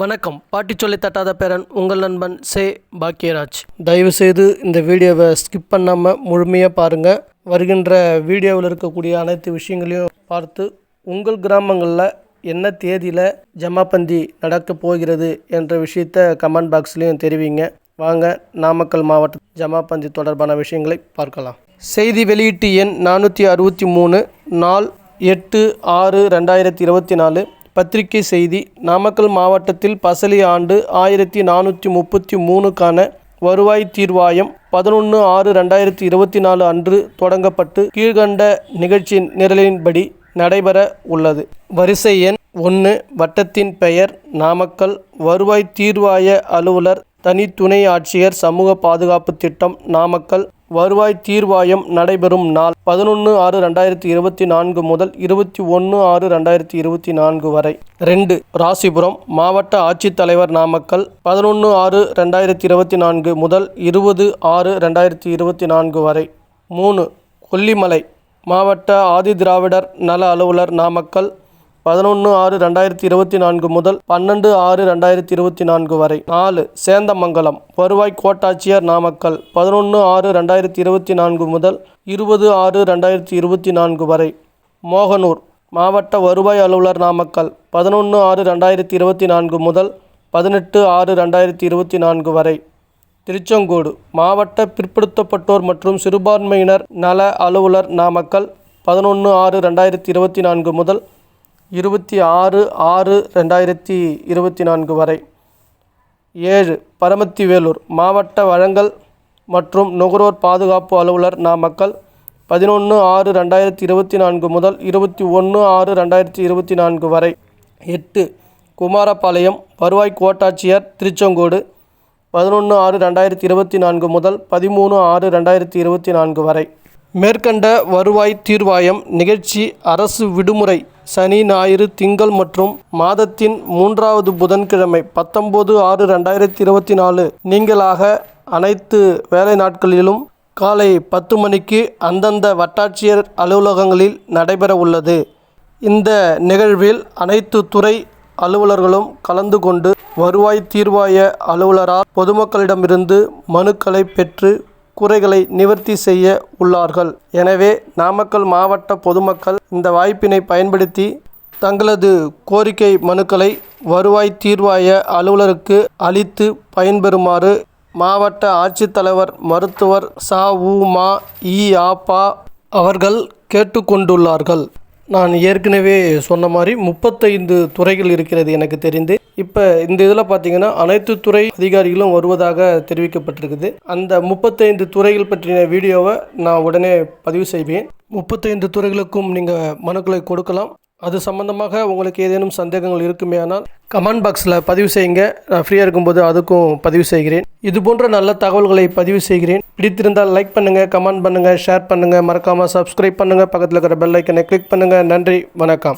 வணக்கம். பாட்டி சொல்லி தட்டாத பேரன் உங்கள் நண்பன் சே. பாக்கியராஜ். தயவுசெய்து இந்த வீடியோவை ஸ்கிப் பண்ணாமல் முழுமையாக பாருங்கள் வருகின்ற வீடியோவில் இருக்கக்கூடிய அனைத்து விஷயங்களையும் பார்த்து உங்கள் கிராமங்களில் என்ன தேதியில் ஜமாபந்தி நடக்கப் போகிறது என்ற விஷயத்த கமெண்ட் பாக்ஸ்லேயும் தெரிவிங்க. வாங்க நாமக்கல் மாவட்ட ஜமாபந்தி தொடர்பான விஷயங்களை பார்க்கலாம். செய்தி வெளியீட்டு எண் நானூற்றி அறுபத்தி மூணு நாள் எட்டு ஆறு ரெண்டாயிரத்தி இருபத்தி நாலு. பத்திரிகை செய்தி நாமக்கல் மாவட்டத்தில் பசலி ஆண்டு ஆயிரத்தி நானூற்றி முப்பத்தி மூணுக்கான வருவாய் தீர்வாயம் பதினொன்று ஆறு ரெண்டாயிரத்தி இருபத்தி நாலு அன்று தொடங்கப்பட்டு கீழ்கண்ட நிகழ்ச்சியின் நிரலின்படி நடைபெற உள்ளது. வரிசை எண் ஒன்று வட்டத்தின் பெயர் நாமக்கல் வருவாய் தீர்வாய அலுவலர் தனி துணை ஆட்சியர் சமூக பாதுகாப்பு திட்டம் நாமக்கல் வருவாய் தீர்வாயம் நடைபெறும் நாள் பதினொன்று ஆறு ரெண்டாயிரத்தி இருபத்தி நான்கு முதல் இருபத்தி ஒன்று ஆறு ரெண்டாயிரத்தி இருபத்தி நான்கு வரை. ரெண்டு ராசிபுரம் மாவட்ட ஆட்சித்தலைவர் நாமக்கல் பதினொன்று ஆறு ரெண்டாயிரத்தி இருபத்தி நான்கு முதல் இருபது ஆறு ரெண்டாயிரத்தி இருபத்தி நான்கு வரை. மூணு கொல்லிமலை மாவட்ட ஆதி திராவிடர் நல அலுவலர் நாமக்கல் பதினொன்று ஆறு ரெண்டாயிரத்தி இருபத்தி நான்கு முதல் பன்னெண்டு ஆறு ரெண்டாயிரத்தி இருபத்தி நான்கு வரை. நாலு சேந்தமங்கலம் வருவாய் கோட்டாட்சியர் நாமக்கல் பதினொன்று ஆறு ரெண்டாயிரத்தி இருபத்தி நான்கு முதல் இருபது ஆறு ரெண்டாயிரத்தி இருபத்தி நான்கு வரை. மோகனூர் மாவட்ட வருவாய் அலுவலர் நாமக்கல் பதினொன்று ஆறு ரெண்டாயிரத்தி இருபத்தி நான்கு முதல் பதினெட்டு ஆறு ரெண்டாயிரத்தி இருபத்தி நான்கு வரை. திருச்செங்கோடு மாவட்ட பிற்படுத்தப்பட்டோர் மற்றும் சிறுபான்மையினர் நல அலுவலர் நாமக்கல் பதினொன்று ஆறு ரெண்டாயிரத்தி இருபத்தி நான்கு முதல் இருபத்தி ஆறு ஆறு ரெண்டாயிரத்தி இருபத்தி நான்கு வரை. ஏழு பரமத்திவேலூர் மாவட்ட வழங்கல் மற்றும் நுகர்வோர் பாதுகாப்பு அலுவலர் நாமக்கல் பதினொன்று ஆறு ரெண்டாயிரத்தி இருபத்தி நான்கு முதல் இருபத்தி ஒன்று ஆறு ரெண்டாயிரத்தி இருபத்தி நான்கு வரை. எட்டு குமாரபாளையம் வருவாய் கோட்டாட்சியர் திருச்செங்கோடு பதினொன்று ஆறு ரெண்டாயிரத்தி இருபத்தி நான்கு முதல் பதிமூணு ஆறு ரெண்டாயிரத்தி இருபத்தி நான்கு வரை. மேற்கண்ட வருவாய் தீர்வாயம் நிகழ்ச்சி அரசு விடுமுறை சனி ஞாயிறு திங்கள் மற்றும் மாதத்தின் மூன்றாவது புதன்கிழமை பத்தொம்போது ஆறு ரெண்டாயிரத்தி இருபத்தி நாலு நீங்களாக அனைத்து வேலை நாட்களிலும் காலை பத்து மணிக்கு அந்தந்த வட்டாட்சியர் அலுவலகங்களில் நடைபெற உள்ளது. இந்த நிகழ்வில் அனைத்து துறை அலுவலர்களும் கலந்து கொண்டு வருவாய் தீர்வாய அலுவலரால் பொதுமக்களிடமிருந்து மனுக்களை பெற்று குறைகளை நிவர்த்தி செய்ய உள்ளார்கள். எனவே நாமக்கல் மாவட்ட பொதுமக்கள் இந்த வாய்ப்பினை பயன்படுத்தி தங்களது கோரிக்கை மனுக்களை வருவாய் தீர்வாய அலுவலருக்கு அளித்து பயன்பெறுமாறு மாவட்ட ஆட்சித்தலைவர் மருத்துவர் ச உ மா இ ஆப்பா அவர்கள் கேட்டுக்கொண்டுள்ளார்கள். நான் ஏற்கனவே சொன்ன மாதிரி முப்பத்தைந்து துறைகள் இருக்கிறது எனக்கு தெரிந்து. இப்போ இந்த இதில் பார்த்தீங்கன்னா அனைத்து துறை அதிகாரிகளும் வருவதாக தெரிவிக்கப்பட்டிருக்குது. அந்த முப்பத்தைந்து துறைகள் பற்றின வீடியோவை நான் உடனே பதிவு செய்வேன். முப்பத்தைந்து துறைகளுக்கும் நீங்கள் மனுக்களை கொடுக்கலாம். அது சம்பந்தமாக உங்களுக்கு ஏதேனும் சந்தேகங்கள் இருக்குமே ஆனால் கமெண்ட் பாக்ஸில் பதிவு செய்யுங்க. நான் ஃப்ரீயாக இருக்கும்போது அதுக்கும் பதிவு செய்கிறேன். இது போன்ற நல்ல தகவல்களை பதிவு செய்கிறேன். பிடித்திருந்தால் லைக் பண்ணுங்கள் கமெண்ட் பண்ணுங்கள் ஷேர் பண்ணுங்கள் மறக்காமல் சப்ஸ்கிரைப் பண்ணுங்கள் பக்கத்தில் இருக்கிற பெல் ஐக்கனை கிளிக் பண்ணுங்கள் நன்றி வணக்கம்.